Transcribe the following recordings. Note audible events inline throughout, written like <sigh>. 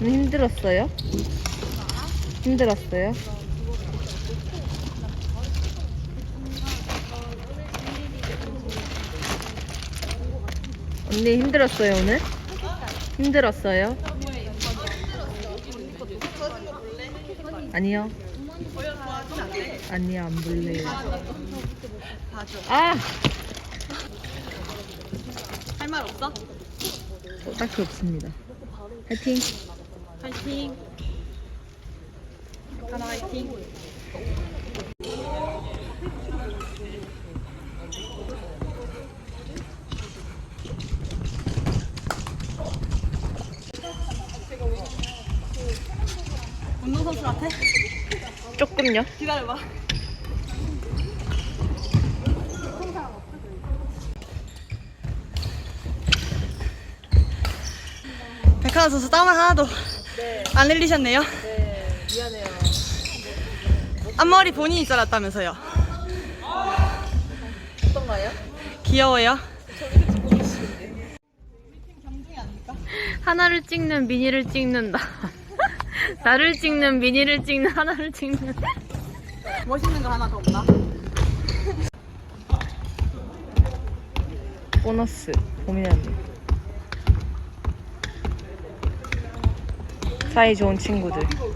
힘들었어요? 힘들었어요? 언니 힘들었어요 오늘? 힘들었어요? 아니요. 아니요 안 볼래요. 아 할 말 없어? 어, 딱히 없습니다. 파이팅. 파이팅. 가나 파이팅. 운동 선수 같아? 조금요. 기다려봐. 백하나 선수 땀을 하나도 안 흘리셨네요. 네 미안해요. 앞머리 본인이 잘랐다면서요. 어떤가요? 귀여워요. 하나를 찍는 미니를 찍는다. 나를 찍는 미니를 찍는 하나를 찍는. 멋있는 거 하나 더 없나? 보너스 고민합니다. 사이 좋은 친구들. <laughs>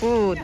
哦。